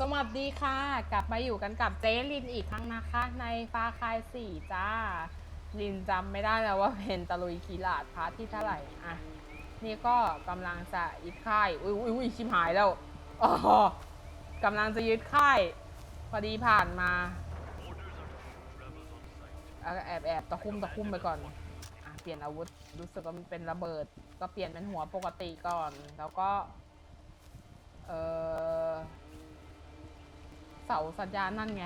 สวัสดีค่ะ กลับมาอยู่กันกับเจ๊ลินอีกครั้งนะคะ ในฟาคายสี่จ้า ลินจำไม่ได้แล้วว่าเป็นตะลุยคีลาดพาร์ทที่เท่าไหร่อะนี่ก็กำลังจะยึดค่ายอุ้ยอุ้ยอุ้ยชิมหายแล้วอ๋อกำลังจะยึดค่ายพอดีผ่านมาเอาแอบแอบตะคุ่มตะคุ่มไปก่อนอะเปลี่ยนอาวุธรู้สึกว่ามันเป็นระเบิด ก็เปลี่ยนเป็นหัวปกติก่อน แล้วก็ เออ เสาสัญญาณนั่นไง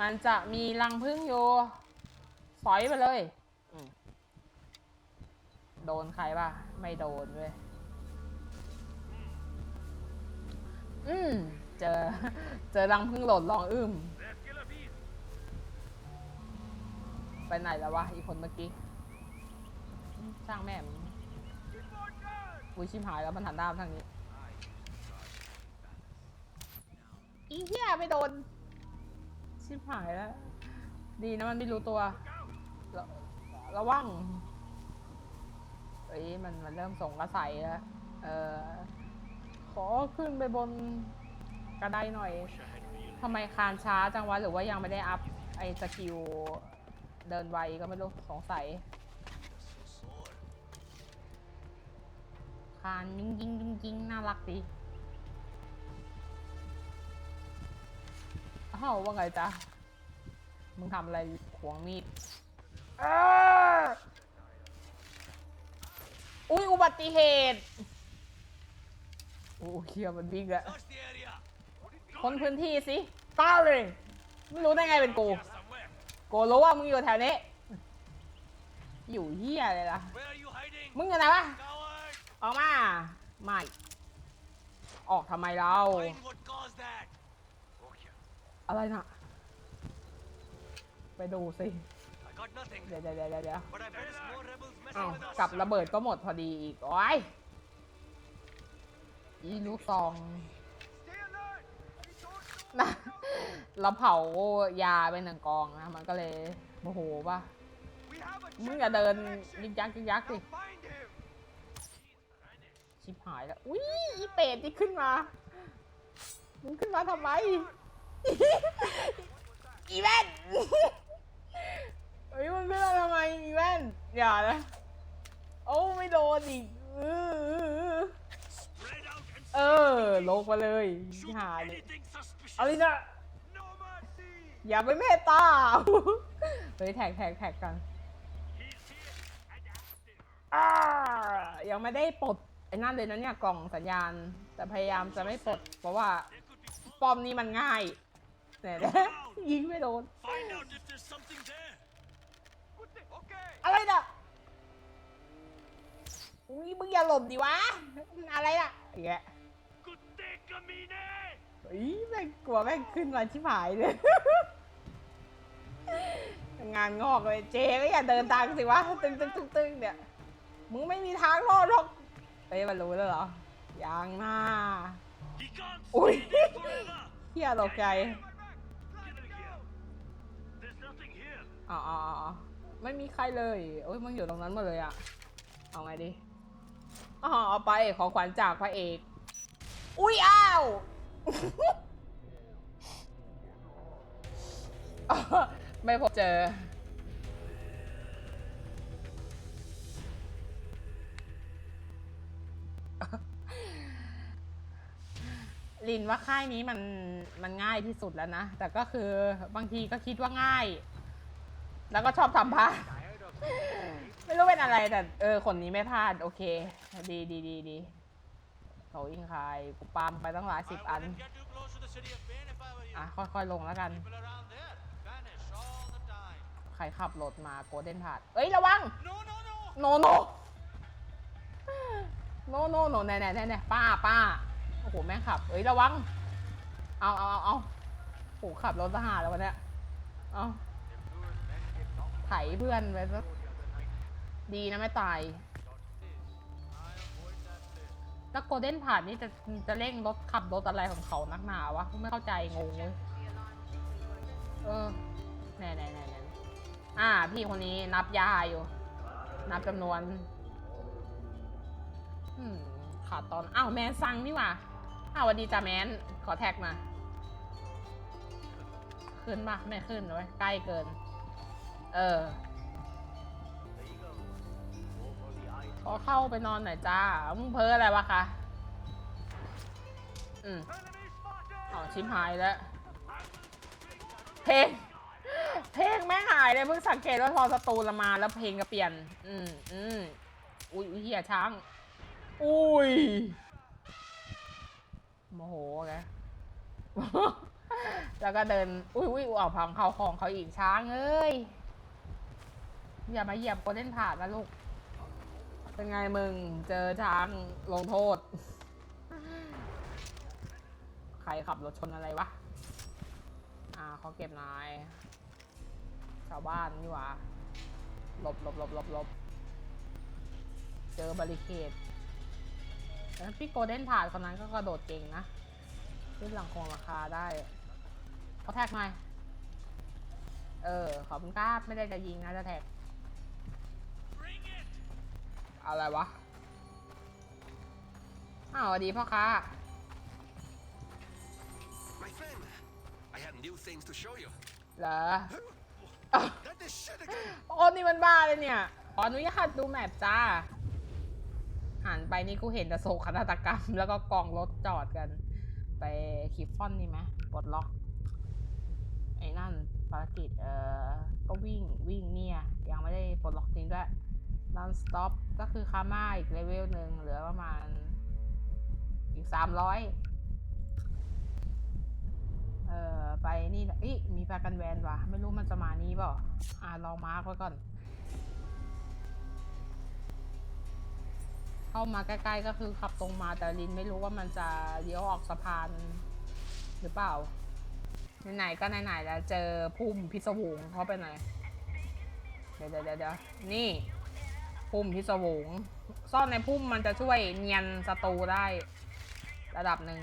มันจะมีรังพึ่งอยู่สอยไปเลยอืมโดนใครป่ะ ไม่โดนเว้ย อืม เจอ เจอรังพึ่งหล่นลองอึมไปไหนแล้ววะ อีกคนเมื่อกี้อืมช่างแม่มงอุ้ยชิมหายแล้วมันหันหน้ามาทางนี้ อีเหี้ยไม่โดน ชิบหายแล้ว ดีนะมันไม่รู้ตัวระระวังเอ้ยมันมันเริ่มส่งกระใสแล้ว เออขอขึ้นไปบนกระไดหน่อยทำไมคานช้าจังวะหรือว่ายังไม่ได้อัพไอ้สกิลเดินไวก็ไม่รู้สงสัย คานยิงยิงยิงยิงน่ารักดี อ้าว่าไงจ๊ะ มึงทำอะไรขวงมีดอ้าอุ้ยอุบัติเหตุ โอ้เคียมันวิ่งอะคนพื้นที่สิต้าเลยไม่รู้ได้ไงเป็นกู กูรู้ว่ามึงอยู่แถวนี้ อยู่เฮียเลยล่ะ มึงอยู่ไหนวะ ออกมา ไม่ ออกทำไมเรา Find what caused that. Okay. อะไรน่ะ ไปดูสิ I got nothing. เดี๋ยวเดี๋ยวเดี๋ยวเดี๋ยว But I bet it's more rebels อ้าว messing with us. กับระเบิดก็หมดพอดีอีก โอ้ยอีลูกซอง Stay alert. นะเราเผายาไปหนึ่งกองนะ มันก็เลยโมโหป่ะ We have a มึงอย่าเดินยิกยักยิกยักสิ Find him. ชิบหายแล้ว อุ้ยอีเป็ดที่ขึ้นมา มึงขึ้นมาทำไม อีแว่นเฮ้ยมึงขึ้นมาทำไมอีแว่นอย่านะ โอ้ไม่โดนอีกเออ Spread out and เออลงมาเลยหาเลยเอาลยนะอย่าไปเมตตาเฮ้ยแท็กแท็กแท็กกันอ่ายังไม่ได้ปลดไอ้นั่นเลยนะเนี่ยกล่องสัญญาณ แต่พยายามจะไม่ปลด เพราะว่า ปอมนี้มันง่าย แต่ยิงไม่โดน Find out if there's something there. Okay. อะไรน่ะอุ้ยมึงอย่าหลบดิวะ อะไรอะอย่างเงี้ย Good day, Kamine. เฮ้ยแม่งกลัวแม่งขึ้นมาชิบหายเลย งานงอกเลยเจก็อย่าเดินตามสิวะตึงตึงตึงตึงเนี่ยมึงไม่มีทางรอดหรอกเฮ้ยมันรู้แล้วเหรอยังน่า He can't Ui. stay there forever. เฮียตกใจ อ๋ออ๋ออ๋อไม่มีใครเลยโอ้ยมึงอยู่ตรงนั้นหมดเลยอะเอาไงดีอ๋อเอาไปขอขวัญจากพระเอก อุ้ยอ้าวไม่พบเจอ ลินว่าค่ายนี้มันมันง่ายที่สุดแล้วนะ แต่ก็คือบางทีก็คิดว่าง่าย แล้วก็ชอบทำพลาด ไม่รู้เป็นอะไรแต่เออคนนี้ไม่พลาด โอเค ดีดีดีดีโถอิงคายกูปามไปตั้งหลายสิบอัน อะ ค่อยๆลงแล้วกัน ใครขับรถมาโกลเด้นพาดเอ้ย ระวัง โนโนโนโนโนแน่แน่แน่แน่ป้าป้าโอ้โห แม่งขับ เอ้ย ระวัง เอาเอาเอาเอาโอ้ขับรถทหารแล้ววันเนี้ยเอา ไถเพื่อนไปซะดีนะไม่ตายแล้วโกลเด้นผ่านนี่จะจะเร่งรถขับรถอะไรของเขานักหนาวะไม่เข้าใจงงเลยเออแน่แน่แน่แน่อ่า พี่คนนี้นับยาอยู่ นับจำนวนอืมขาดตอน อ้าวแมนสั่งนี่ว่าอ้าวสวัสดีจ้าแมน ขอแท็กมา ขึ้นปะไม่ขึ้นเว้ยใกล้เกิน เออ ขอเข้าไปนอนหน่อยจ้า มึงเพ้ออะไรวะคะ อืมอ๋อชิมหายแล้ว เพลง เพลงแม่งหายเลยเพิ่งสังเกตว่าพอสตูละมาแล้วเพลงก็เปลี่ยน อืมอืมอุ้ยอุ๊ยเฮียช้าง อุ้ยโมโหไงแล้วก็เดิน อุ้ยอุ้ยออกพังเขาของเขาอีกช้างเอ้ย อย่ามาเหยียบโกลเด้นผ่านนะลูก เป็นไงมึง เจอช้างลงโทษ ใครขับรถชนอะไรวะ อ่าเขาเก็บนาย ชาวบ้านนี่หว่าหลบหลบหลบหลบหลบเจอบาริเคดแล้วพี่โกลเด้นผ่านคนนั้นก็กระโดดเก่งนะขึ้นหลังคงราคาได้เขาแท็กไหน่อยเออ ขอบคุณครับไม่ได้จะยิงนะจะแท็ก อะไรวะ อ้าวสวัสดีพ่อค้า My friend, I have new things to show you. เหรอ That is shit again. โอ้นี่มันบ้าเลยเนี่ย ขออนุญาตดูแมปจ้าหันไปนี่กูเห็นแต่โศกนาฏกรรม แล้วก็กองรถจอดกัน ไปคลิปฟอนนี่ไหมปลดล็อก ไอ้นั่นภารกิจเอ่อ ก็วิ่งวิ่งเนี่ย ยังไม่ได้ปลดล็อกจริงด้วย non stop ก็คือคาม่าอีกเลเวลหนึ่งเหลือประมาณ อีกสามร้อยเอ่อไปนี่นะอีมีแฟกันแวนว่ะไม่รู้มันจะมานี้เปล่าอ่าลองมาร์กไว้ก่อน เข้ามาใกล้ๆก็คือขับตรงมาแต่ลินไม่รู้ว่ามันจะเลี้ยวออกสะพานหรือเปล่าไหนๆก็ไหนๆแล้วเจอพุ่มพิศวงเข้าไปไหนเดี๋ยวเดี๋ยวเดี๋ยวเดี๋ยวนี่ พุ่มพิศวง ซ่อนในพุ่มมันจะช่วยเนียนศัตรูได้ ระดับหนึ่ง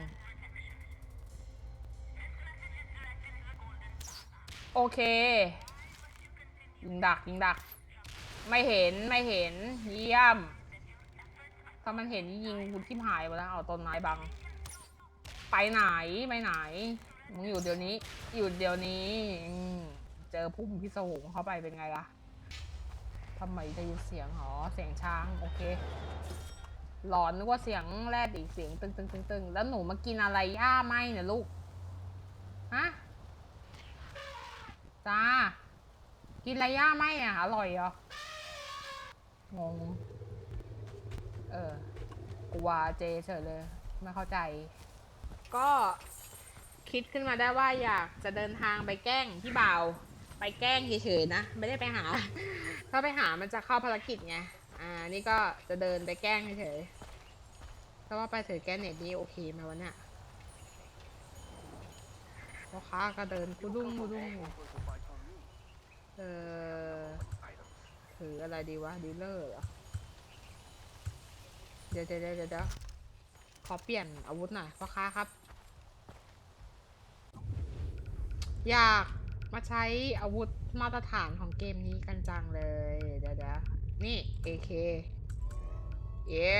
โอเค ยิงดักยิงดัก ไม่เห็นไม่เห็น เยี่ยม ถ้ามันเห็นยิงคุณทิมหายไปแล้วเอาต้นไม้บัง ไปไหนไปไหน มึงอยู่เดี๋ยวนี้ อยู่เดี๋ยวนี้ เจอพุ่มพิศวงเข้าไปเป็นไงล่ะำไมได้ยินเสียงหอเสียงช้างโอเค หลอนนึกว่าเสียงแรดอีกเสียงตึงตึงตึงตึงแล้วหนูมากินอะไรย่าไหมเนี่ยลูกฮะจ้ากินอะไรย่าไหมอะอร่อยเหรองงเออกูว่าเจเฉยเลยไม่เข้าใจ ก็คิดขึ้นมาได้ว่าอยากจะเดินทางไปแกล้งพี่บ่าว ไปแกล้งเฉยๆนะ ไม่ได้ไปหา ถ้าไปหามันจะเข้าภารกิจไง อ่า นี่ก็จะเดินไปแกล้งเฉยๆถ้าว่าไปถือแกนเน็ตนี้โอเคไหมวะเนี่ยพ่อค้าก็เดินกุดุ้งกุดุ้งเออถืออะไรดีวะดีลเลอร์เหรอเดี๋ยวเดี๋ยวเดี๋ยวเดี๋ยวขอเปลี่ยนอาวุธหน่อยพ่อค้าครับ อยาก มาใช้อาวุธมาตรฐานของเกมนี้กันจังเลย เดี๋ยวเดี๋ยวนี่ AK เย้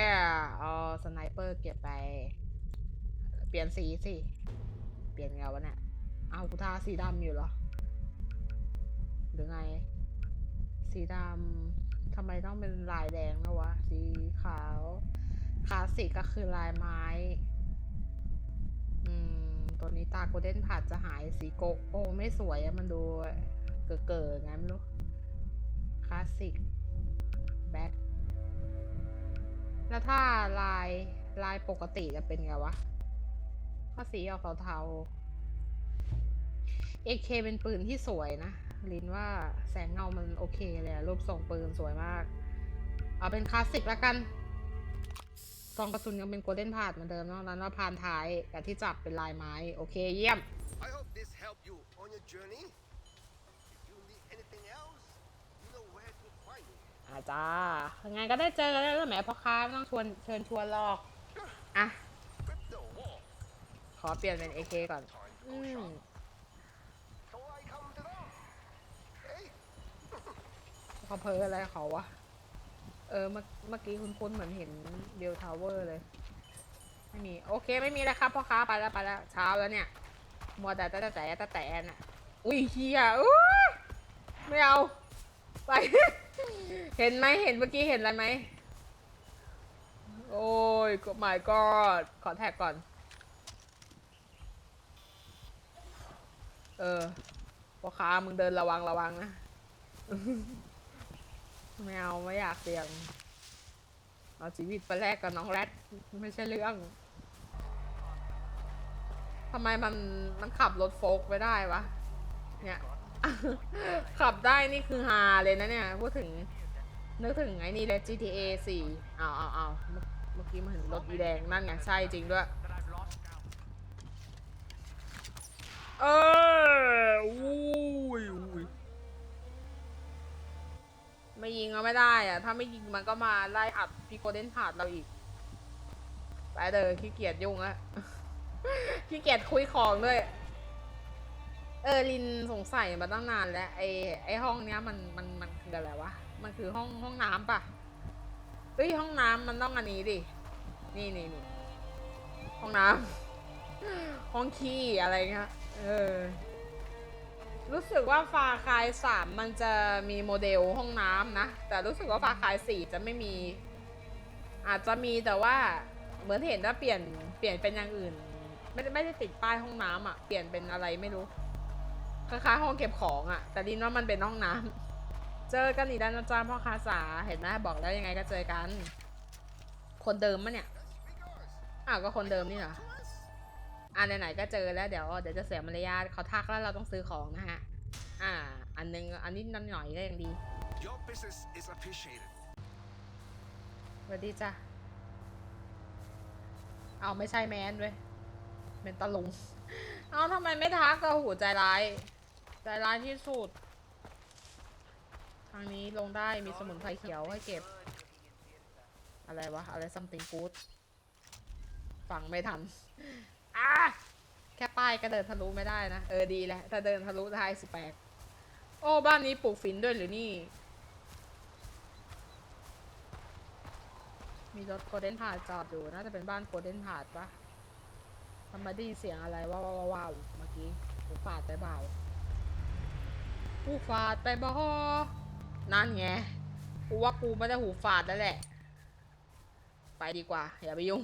เอาสไนเปอร์เก็บไป เปลี่ยนสีสิ เปลี่ยนไงวะเนี่ยเอากูทาสีดำอยู่เหรอ หรือไง สีดำทำไมต้องเป็นลายแดงนะวะ สีขาวคลาสสิกก็คือลายไม้ อืม ตัวนี้ตาโกลเด้นผัดจะหายสีโกโอ้ไม่สวยอะมันดูเก๋ๆไงไม่รู้คลาสสิกแบ็คแล้วถ้าลายลายปกติจะเป็นไงวะถ้าสีออกเทาๆ AK เป็นปืนที่สวยนะ ลินว่าแสงเงามันโอเคเลยรูปทรงปืนสวยมาก เอาเป็นคลาสสิกแล้วกัน ซองกระสุนยังเป็นโกลเด้นพาดเหมือนเดิมเนอกนั้นว่าพานท้ายกับที่จับเป็นลายไม้ โอเคเยี่ยม I hope this helped you on your journey. If you need anything else, you know where to find me. อาจ้ายังไงก็ได้เจอกันแล้วแหมพ่อค้าไม่ต้องชวนเชิญชวนหรอกอะ Rip the wall. ขอเปลี่ยนเป็น AK ก่อน Time to อื go ม shop. So I come to them. Hey, เขาเพ้ออะไรเขาวะ เออเมื่อเมื่อกี้คุณคุ้นๆเหมือนเห็นเดลทาวเวอร์เลย ไม่มี โอเคไม่มีแล้วครับพ่อค้าไปแล้วไปแล้วเช้าแล้วเนี่ยมัวแต่แต่แต่แต่แต่แต่น่ะอุ้ยเฮียอู้ไม่เอา ไป เห็นไหมเห็นเมื่อกี้เห็นอะไรไหมโอ้ยก็ my god ขอแท็กก่อน เออพ่อค้ามึงเดินระวังระวังนะ ไม่เอาไม่อยากเสี่ยง เอาชีวิตไปแลกกับน้องแรดไม่ใช่เรื่องทำไมมันมันขับรถโฟกไปได้วะ เนี่ย ขับได้นี่คือฮาเลยนะเนี่ย พูดถึง นึกถึงไอ้นี่เลย GTA 4เอาเอาเอาเมื่อเมื่อกี้มันเห็นรถอีแดงนั่นไงใช่จริงด้วย เอออุ้ยอุ้ย ไม่ยิงก็ไม่ได้อะถ้าไม่ยิงมันก็มาไล่อัดพี่โกเด้นพาดเราอีก ไปเด้อขี้เกียจยุ่งอะ ขี้เกียจคุยของด้วย เออลินสงสัยมาตั้งนานแล้วไอไอห้องเนี้ยมันมันมันคืออะไรวะ มันคือห้องห้องน้ำปะเฮ้ยห้องน้ำมันต้องอันนี้ดิ นี่นี่นี่ห้องน้ำห้องขี้อะไรเงี้ย เออ รู้สึกว่าฟาคายสามมันจะมีโมเดลห้องน้ำนะ แต่รู้สึกว่าฟาคายสี่จะไม่มี อาจจะมีแต่ว่าเหมือนเห็นว่าเปลี่ยนเปลี่ยนเป็นอย่างอื่น ไม่ไม่ได้ติดป้ายห้องน้ำอะเปลี่ยนเป็นอะไรไม่รู้คล้ายๆห้องเก็บของอะ่ะ แต่ดินว่ามันเป็นห้องน้ำเจอกันอีกแล้วนะจ๊ะพ่อคาสาเห็นไหมบอกแล้วยังไงก็เจอกัน คนเดิมมะเนี่ยอ้าวก็คนเดิมนี่เหรอ อ่าไหนๆก็เจอแล้วเดี๋ยวเดี๋ยวจะเสียมารยาทเขาทักแล้วเราต้องซื้อของนะฮะ อ่า อันนึงอันนี้นั่นหน่อยก็ยังดี Your business is appreciated. สวัสดีจ้ะเอาไม่ใช่แมนเว้ยเป็นตะลุงเอาทำไมไม่ทักก็หูใจร้าย ใจร้ายที่สุด ทางนี้ลงได้มีสมุนไพรเขียวให้เก็บ อะไรวะ อะไร something good ฟังไม่ทัน อะแค่ป้ายก็เดินทะลุไม่ได้นะ เออดีแหละถ้าเดินทะลุได้สิแปลกโอ้บ้านนี้ปลูกฝิ่นด้วยหรือนี่ มีรถโคเดนพาดจอดอยู่น่าจะเป็นบ้านโคเดนพาดปะทำไมได้ยินเสียงอะไรว้าวว้าววาวเมื่อกี้หูฝาดไปเปล่าหูฝาดไปบ่นั่นไงกูว่ากูไม่ได้หูฝาดแล้วแหละ ไปดีกว่า อย่าไปยุ่ง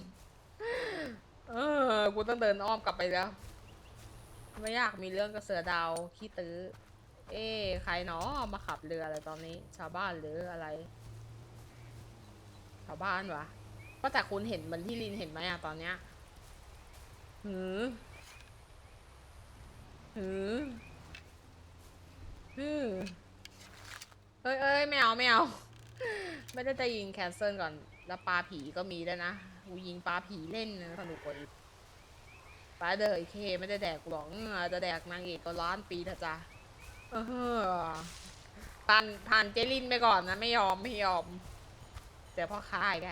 กูต้องเดินอ้อมกลับไปแล้ว ไม่อยากมีเรื่องกับเสือดาวขี้ตื้อ เอ๊ใครเนาะมาขับเรืออะไรตอนนี้ ชาวบ้านหรืออะไร ชาวบ้านวะก็แต่คุณเห็นเหมือนที่ลินเห็นไหมอะตอนเนี้ยหือหือหือเอ้ยเอ้ยไม่เอาไม่เอาไม่ได้จะยิงแคนเซิลก่อน แล้วปลาผีก็มีด้วยนะกูยิงปลาผีเล่นสนุกกว่าอีก ปเดอร์ไอเคไม่ได้แดกหรอกจะแดกนางเอกก็ล้านปีเถอะจ้ะเออผ่านผ่านเจลินไปก่อนนะ ไม่ยอมไม่ยอมเดี๋ยวพ่อค้าอีกแก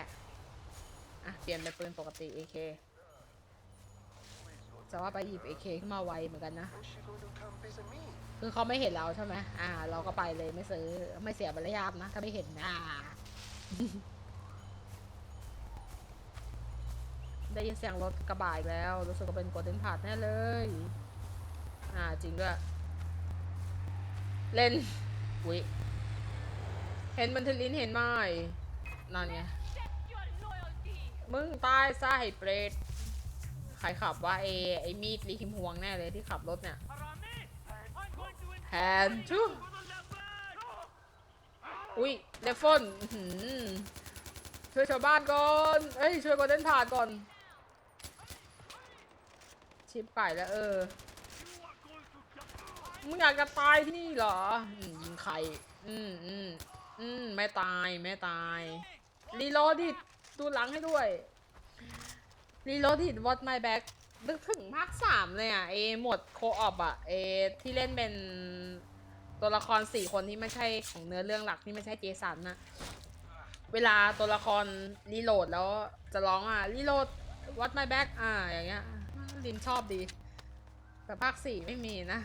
อะเปลี่ยนเป็นปืนปกติ AK จะว่าไปหยิบ AK ขึ้นมาไวเหมือนกันนะ คือเขาไม่เห็นเราใช่ไหมอ่า เราก็ไปเลยไม่ซื้อไม่เสียบรรยาทนะ ถ้าไม่เห็นอ่า ได้ยินเสียงรถกระบะอีกแล้ว รู้สึกว่าเป็นโกลเด้นพาดแน่เลย อ่าจริงด้วย เล่นอุ๊ยเห็นมันทลินเห็นไหมนั่นไง มึงตายซะไอ้เปรตใครขับว่าไอ้ไอ้มีดลีคิมฮวงแน่เลยที่ขับรถเนี่ยแฮนทูอุ้ยเดฟอนช่วยชาวบ้านก่อน เอ้ย ช่วยกดเดนผ่านก่อน ชิปไก่แล้วเออ มึงอยากจะตายที่นี่เหรออืมยิงใครอืมอืมอืมไม่ตายไม่ตาย รีโหลดดิดูหลังให้ด้วย รีโหลดดิวอตไมแบ็กนึกถึงภาคสามเลยอะ เอหมดโคออปอะ เอที่เล่นเป็นตัวละครสี่คนที่ไม่ใช่ของเนื้อเรื่องหลักที่ไม่ใช่เจสันนะเวลาตัวละครรีโหลดแล้วจะร้องอะ รีโหลดวอตไมแบ็กอ่าอย่างเงี้ย ลิมชอบดี แต่ภาคสี่ไม่มีนะ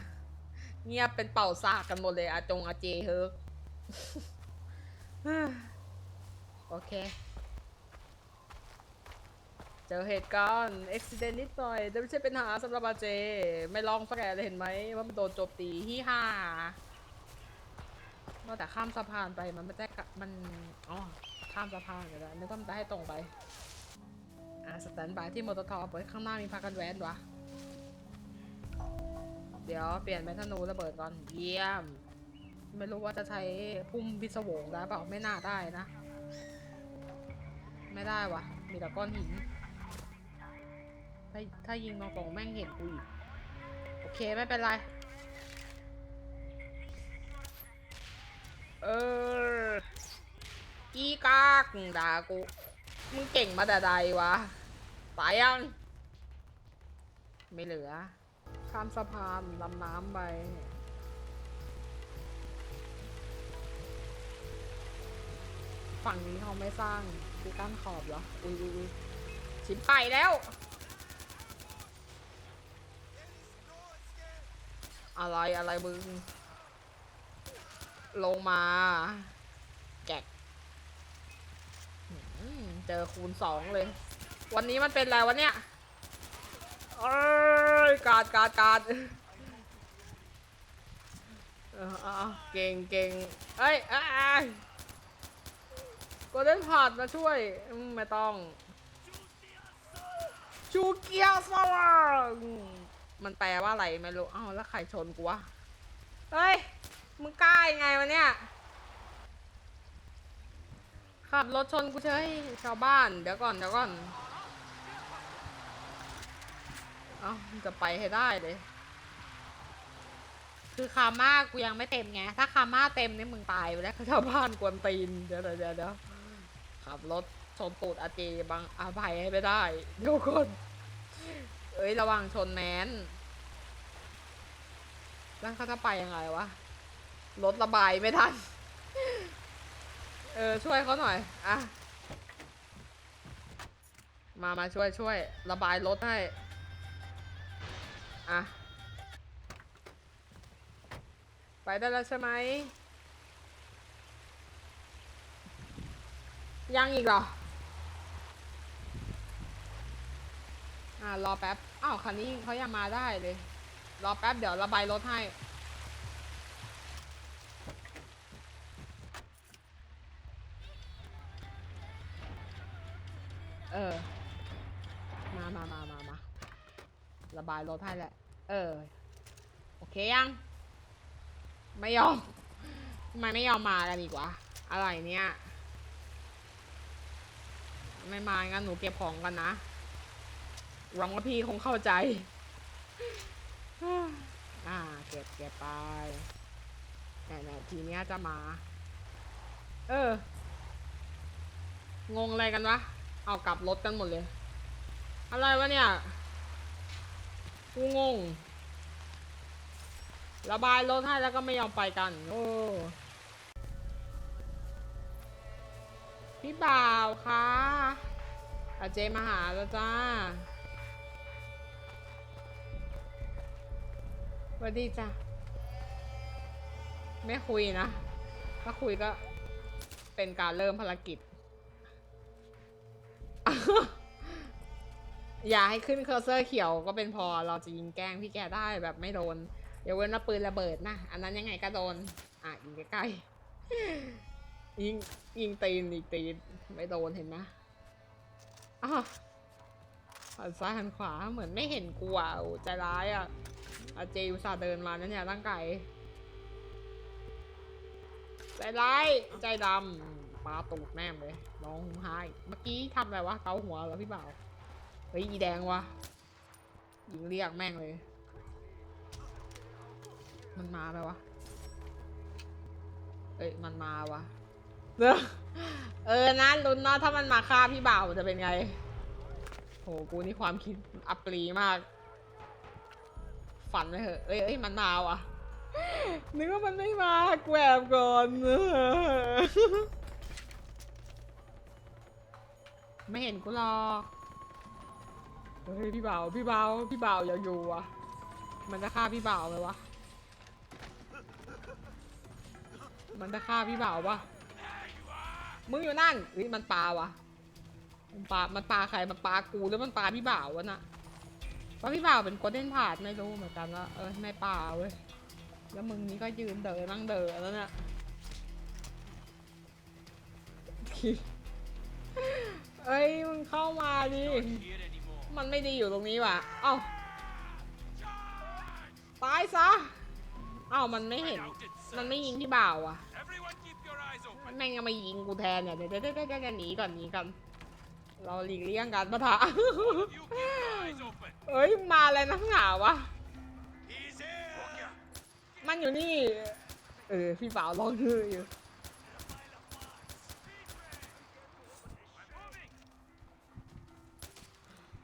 เงียบเป็นเป่าซากกันหมดเลยอาจงอาเจเฮิร์กโอเค เจอเหตุการณ์อุบิเหตุนิดหน่อยแต่ไม่ใช่เป็นปัญหาสำหรับอาเจ ไม่ลองสักแอะเลยเห็นไหมว่ามันโดนโจมตีฮี่ฮ่าว่าแต่ข้ามสะพานไปมันไม่ได้มันอ๋อข้ามสะพานไปแล้วนึกว่ามันจะให้ตรงไป อ่าสแตนบายที่มอเตอร์ทอปข้างหน้ามีพากันแวนวะเดี๋ยวเปลี่ยนแมทธนูระเบิดก่อนเยี่ยม ไม่รู้ว่าจะใช้พุ่มพิศวงได้เปล่าไม่น่าได้นะ ไม่ได้วะมีแต่ก้อนหิน ถ้าถ้ายิงตรงแม่งเห็นกูอีกโอเคไม่เป็นไร เอออีกากด่ากู มึงเก่งมาแต่ใดวะ ตายยัง ไม่เหลือ ข้ามสะพานลำน้ำไป ฝั่งนี้เขาไม่สร้างที่กั้นขอบเหรอ อุ้ยอุ้ยชิบไปแล้วอะไรอะไรมึง ลงมา แกะ เจอคูณสองเลย วันนี้มันเป็นอะไรวะเนี่ยเอ้ยการดการดการดเออเอเก่งเก่งเอ้ยเอ้ยเอ้ยโกลเด้นพาดมาช่วย ไม่ต้อง ชูเกียร์สว่างมันแปลว่าอะไรไม่รู้ เอ้าแล้วใครชนกูวะ เฮ้ย มึงกล้ายังไงวะเนี่ย ขับรถชนกูเฉยชาวบ้าน เดี๋ยวก่อนเดี๋ยวก่อน เอ้าจะไปให้ได้เลย คือคาม่ากูยังไม่เต็มไง ถ้าคาม่าเต็มนี่มึงตายไปแล้วชาวบ้านกวนตีนเดี๋ยวเดี๋ยวเดี๋ยวเดี๋ยวขับรถชนตูดอาเจบังอาภัยให้ไม่ได้ เดี๋ยวก่อนเอ้ยระวังชนแมนแล้วเขาจะไปยังไงวะ รถระบายไม่ทัน เออช่วยเขาหน่อย อะ มามาช่วยช่วย ระบายรถให้ อะ ไปได้แล้วใช่ไหม ยังอีกเหรอ อะ รอแป๊บ อ้าวคันนี้เขายังมาได้เลย รอแป๊บเดี๋ยวระบายรถให้ เออ มามามามามาระบายรถให้แหละ เออ โอเคยัง ไม่ยอมทำไมไม่ยอมมากันอีกวะอะไรเนี่ย ไม่มางั้นหนูเก็บของกันนะหวังว่าพี่คงเข้าใจ อ่า เก็บเก็บไปเนี่ทีเนี้ยจะมา เออ งงอะไรกันวะ เอากลับรถกันหมดเลย อะไรวะเนี่ย กูงง ระบายรถให้แล้วก็ไม่ยอมไปกัน โอ้พี่บ่าวคะอาเจมาหาแล้วจ้าสวัสดีจ้ะ ไม่คุยนะ ถ้าคุยก็เป็นการเริ่มภารกิจ อย่าให้ขึ้นเคอร์เซอร์เขียวก็เป็นพอเราจะยิงแกล้งพี่แกได้แบบไม่โดนอย่าเว้นว่าปืนระเบิดนะอันนั้นยังไงก็โดน อะยิงใกล้ๆยิงยิงตีนอีกตีนไม่โดนเห็นไหมอ้าวหันซ้ายหันขวาเหมือนไม่เห็นกูอะโอ้ใจร้ายอะอาเจอุตส่าห์เดินมานั่นเนี่ยร่างกายใจร้ายใจดำ ปาตูดแม่เลยร้องไห้เมื่อกี้ทำอะไรวะเกาหัวแล้วพี่บ่าวเฮ้ยอีแดงวะยิงเรียกแม่งเลย มันมาไหมวะเอ้ยมันมาวะเออเออนะลุ้นเนาะถ้ามันมาฆ่าพี่บ่าวจะเป็นไงโหกูนี่ความคิดอัปรีมาก ฝันไปเถอะเอ้ยเอ้ยมันมาวะนึกว่ามันไม่มาแกวบก่อน ไม่เห็นกูหรอกเฮ้ยพี่เบาพี่เบาพี่เบาอย่าอยู่อะ มันจะฆ่าพี่เบาไหมวะ มันจะฆ่าพี่เบาปะมึงอยู่นั่นเฮ้ยมันปลาวะมันปลา มันปลาใคร มันปลากูหรือมันปลาพี่บ่าววะน่ะเพราะพี่บ่าวเป็นโกลเด้นพาดไม่รู้เหมือนกันว่าเออไม่ปลาเว้ย แล้วมึงนี่ก็ยืนเดอนั่งเดอแล้วเนี่ย เอ้ยมึงเข้ามาดิ มันไม่ดีอยู่ตรงนี้ว่ะ เอ้า ตายซะ เอ้ามันไม่เห็น มันไม่ยิงพี่บ่าวอะ Everyone keep your eyes open. แม่งยังมายิงกูแทนเนี่ยเดี๋ยวเดี๋ยวเดี๋ยวหนีก่อนหนีก่อนเราหลีกเลี่ยงการปะทะเอ้ยมาอะไรนักหนาวะ มันอยู่นี่ เออพี่บ่าวร้องฮืออยู่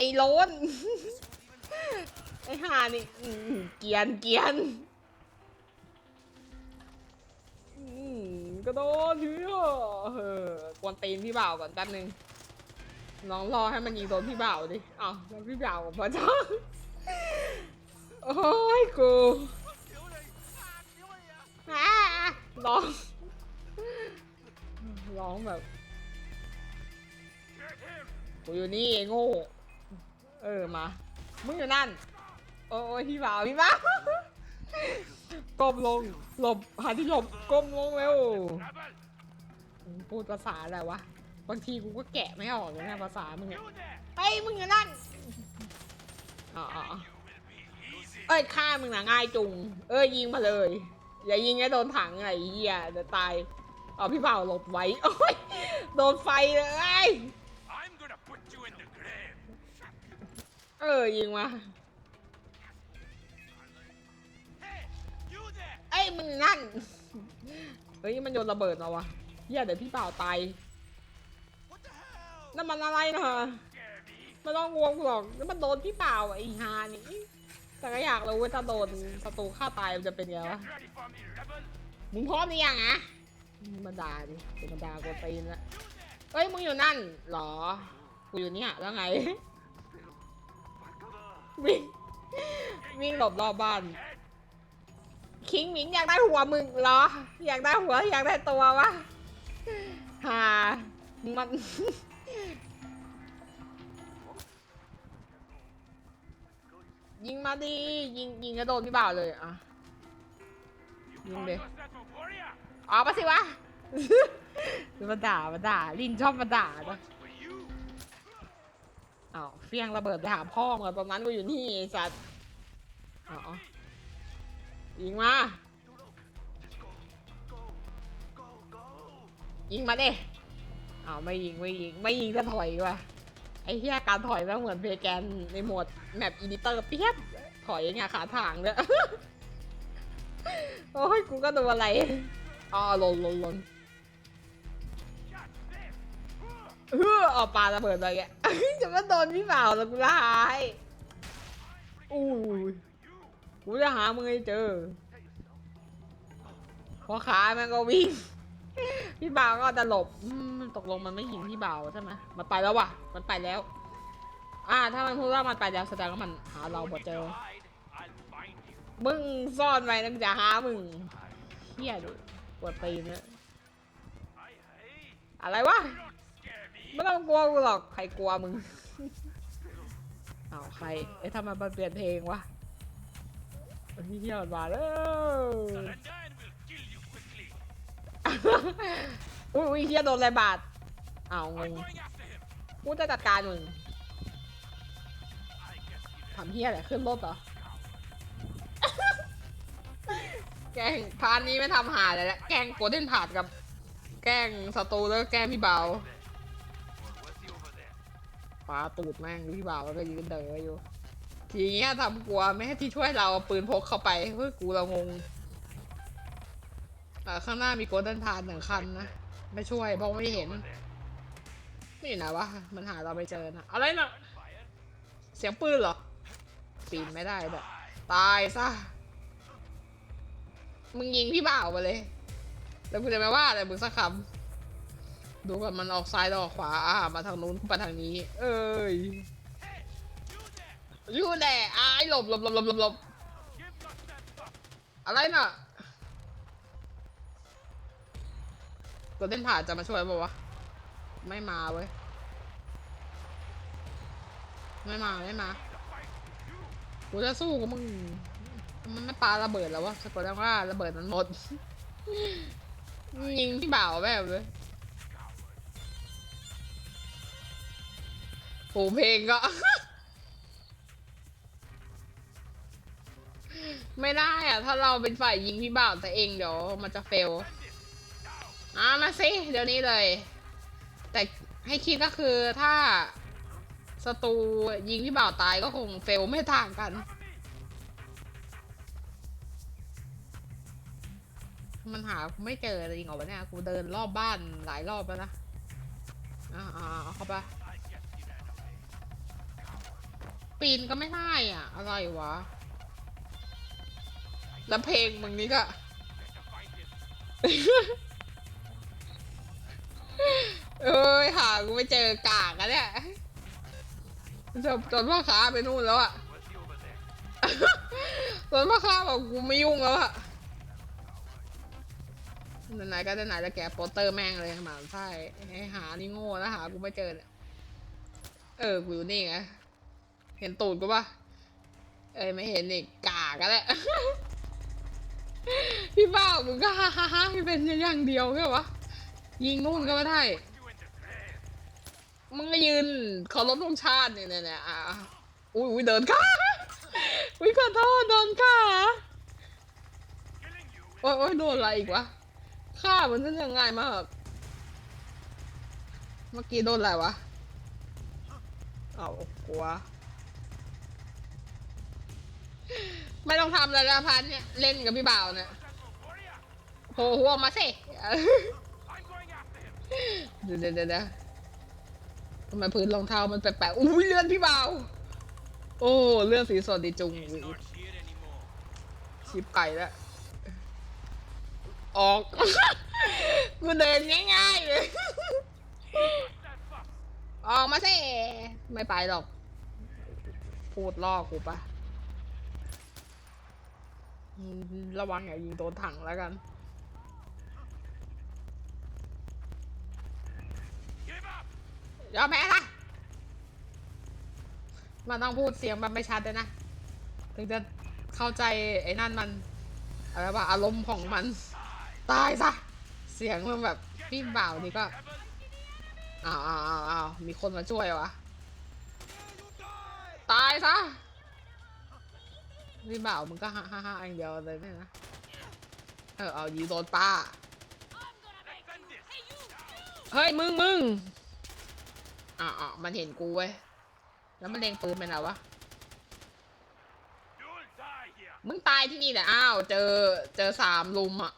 อ้โลนไอ้ห่านี่อืมเกรียนเกรียนอืมกระโดดเชื่อเออกวนตีนพี่บ่าวก่อนแป๊บนึงน้องรอให้มันยิงโดนพี่บ่าวดิอ้าวแล้วพี่บ่าวกับพ่อจ้าโอ้ยกูอ่าร้องร้องแบบกูอยู่นี่ไอ้โง่ เออมา มึงอยู่นั่น โอ้ยพี่บ่าวพี่บ่าวก้มลงหลบหาที่หลบก้มลงเร็วพูดภาษาอะไรวะ บางทีกูก็แกะไม่ออกเลยนะภาษามึงอะ You there. เฮ้ยมึงอยู่นั่นอ๋อเอ้ยฆ่ามึงนะง่ายจุง เอ้ยยิงมาเลย อย่ายิงให้โดนถังไอ้เหี้ยเดี๋ยวตายเอาพี่บ่าวหลบไว้โอ้ยโดนไฟเลย เออ ยิงมา Hey, you there. เอ้ยมึงนั่น เฮ้ย มันโยนระเบิดมาวะเฮียเดี๋ยวพี่เปล่าตายนั่นมันอะไรนะฮะไม่ต้องงวงกูหรอกแล้วมันโดนพี่เปล่าไอ้ฮานี่แต่ก็อยากรู้ว่าถ้าโดนศัตรูฆ่าตายมันจะเป็นยังไงวะมึงพร้อมหรือยังอะมาด่าดิเป็นมาด่ากวนตีนละเอ้ยมึงอยู่นั่นหรอ กูอยู่เนี่ยแล้วไง วิ่งวิ่งหลบรอบบ้าน คิงหมิงอยากได้หัวมึงเหรอ อยากได้หัวอยากได้ตัววะหามันยิงมาดิยิงยิงกระโดนพี่บ่าวเลยอะ You Yung call de. yourself a warrior? อมาสิวะ มาด่ามาด่าลินชอบมาด่านะ อ้าวเฟี้ยงระเบิดไปหาพ่อเหมึงอะตอนนั้นกูอยู่นี่ไอ้สัตว์อ๋อยิงมายิงมาเดิอ้าวไม่ยิงไม่ยิงไม่ยิงจะถอยว่ะไอ้เหี้ยการถอยแม่งเหมือนเพลแกนในโหมดแมปอีดิเตอร์เปียบถอยไงขาทางเนี่ยโอ้ยกูก็โดูอะไรอ๋อหล่นหลนหลน เฮ้อเอาปลาระเบิดอะไรแกจะมาโดนพี่บ่าวแล้วกูละหายอู้กูจะหามึงให้เจอพอขาแม่งก็วิ่ง พี่บ่าวก็จะหลบตกลงมันไม่ยิงพี่บ่าวใช่ไหมมันไปแล้วว่ะ มันไปแล้ว อ่า ถ้ามันพูดว่ามันไปแล้วแสดงว่ามันหาเราบ่เจอ มึงซ่อนไว้นั่นจะหามึงเฮียดิปวดตีนเนี่ยอะไรวะ ไม่ต้องกลัวกูหรอก ใครกลัวมึง เอาใคร เอ้ยทำไมมันเปลี่ยนเพลงวะเฮ้ยเฮียมันมาแล้ว อุ้ยอุ้ยเฮียโดนอะไรบาดเอางงกูจะจัดการมึงทำเฮียอะไรขึ้นรถเหรอ แกงพานนี้ไม่ทำหาเลยละแกงโกลเด้นผาดกับ แกงศัตรูแล้วแกงพี่เบาาตูดแม่งพี่เบาแล้วก็ยืนเดออยู่ ทีเงี้ยทำกลัวไม่ให้ที่ช่วยเราเอาปืนพกเข้าไปเฮ้ยกูเรางงแต่ข้างหน้ามีโกลเด้นพาดหนึ่งคันนะไม่ช่วยเพราะไม่เห็น นี่นะวะมันหาเราไม่เจอนะอะไรนะเสียงปืนเหรอปีนไม่ได้แบบตายซะมึงยิงพี่บ่าวไปเลย แล้วกูจะไม่ว่าอะไรมึงสักคำ ดูกันมันออกซ้ายแล้วออกขวาอ่ามาทางนู้นมาทางนี้ เอ้ยอยู่แหละอ้ายหลบหลบหลบหลบหลบหลบอะไรน่ะตัวเล่นผ่านจะมาช่วยป่าวะ ไม่มาเว้ย ไม่มาไม่มา กูจะสู้กับมึง มันไม่ปาระเบิดแล้ววะสะกดแล้วว่าระเบิดมันหมด ยิงพี่บ่าวแบบเลย โหเพลงก็ ไม่ได้อะถ้าเราเป็นฝ่ายยิงพี่บ่าวแต่เองเดี๋ยวมันจะเฟลอะมาสิ เดี๋ยวนี้เลย แต่ให้คิดก็คือถ้าศัตรูยิงพี่บ่าวตายก็คงเฟลไม่ต่างกัน มันหาไม่เจอจริงเหรอวะเนี่ย กูเดินรอบบ้านหลายรอบแล้วนะ อ่าอ่าเอาเข้าไป ปีนก็ไม่ได้อะ อะไรวะ แล้วเพลงมึงนี้ก็ เอ้ยหากูไม่เจอกากอะเนี่ยจนจนพ่อค้าไปนู่นแล้วอะจนพ่อค้าบอกกูไม่ยุ่งแล้วอะไหนๆก็ไหนๆแล้วแกะโปสเตอร์แม่งเลยหมาใช่ให้หานี่โง่แล้วหากูไม่เจอเนี่ยเออ กูอยู่นี่ไง เห็นตูดกูปะเอ้ยไม่เห็นอีกกากันแหละพี่บ้ามึงก็ฮ่าฮ่าฮ่าเป็นอย่างเดียวแค่วะยิงนู่นก็ไม่ได้ มึงก็ยืนเคารพธงชาติเนี่ยเนี่ยอะอุ้ยอุ้ยเดินข้าอุ้ยขอโทษโดนข้าโอ้ยโอ้ยโดนอะไรอีกวะฆ่ามันจะยังไงมาก เมื่อกี้โดนอะไรวะ เอากลัว ไม่ต้องทำอะไรแล้วพันเนี่ยเล่นกับพี่บ่าวเนี่ยโผล่หัวมาสิเดี๋ยวเดี๋ยวเดี๋ยวทำไมพื้นรองเท้ามันแปลกๆอุ้ยเลื่อนพี่บ่าว โอ้เลื่อนสีสดดีจุงชิปไก่แล้วออกกูเดินง่ายๆเลยออกมาสิไม่ไปหรอก พูดล่อกูปะ ระวังอย่ายิงโดนถังแล้วกันยอมแพ้ละมันต้องพูดเสียงมันไม่ชัดเลยนะ ถึงจะเข้าใจไอ้นั่นมันอะไรว่าอารมณ์ของมัน ตายซะ เสียงมันแบบพี่บ่าวนี่ก็อ้าวอ้าวอ้าวมีคนมาช่วยวะ ตายซะ พี่บ่าวมึงก็ฮ่าฮ่าฮ่าอย่างเดียวเลยนี่นะเออเอายิงโดนป้า เฮ้ยมึงมึงอ่าอ่ามันเห็นกูเว้ย แล้วมันเล็งปืนไปไหนวะ มึงตายที่นี่แหละอ้าว เจอเจอสามลุมอะ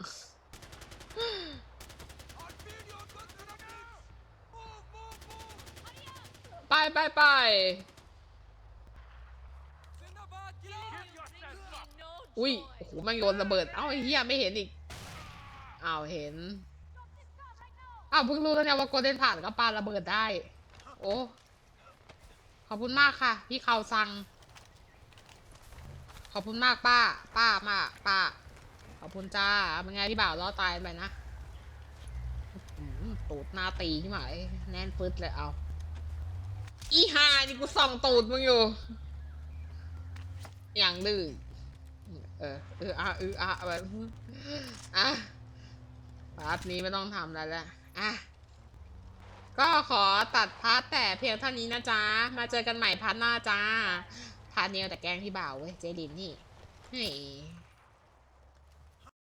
ไปไปไป อุ้ยโอ้โหมันโยนระเบิด เอ้าไอ้เหี้ยไม่เห็นอีกอ้าวเห็นอ้าวเพิ่งรู้แล้วเนี่ยว่าโกลเด้นผ่านก็ปาระเบิดได้ โอ้ขอบคุณมากค่ะ พี่เขาซัง ขอบคุณมากป้า ป้ามากป้า ขอบคุณจ้าเป็นไงพี่บ่าวรอดตายไปนะตูดหน้าตีที่หมายแน่นฟึดเลยเอา อีหานี่กูส่องตูดมึงอยู่ อย่างดื้อ เออเอออะเอออะแบบอะพาร์ทนี้ไม่ต้องทำแล้วแล้วอะก็ขอตัดพาร์ทแต่เพียงเท่านี้นะจ๊ะ มาเจอกันใหม่พาร์ทหน้าจ้า พาร์ทนี้เอาแต่แกล้งพี่บ่าวเว้ยเจดินนี่เฮ้ย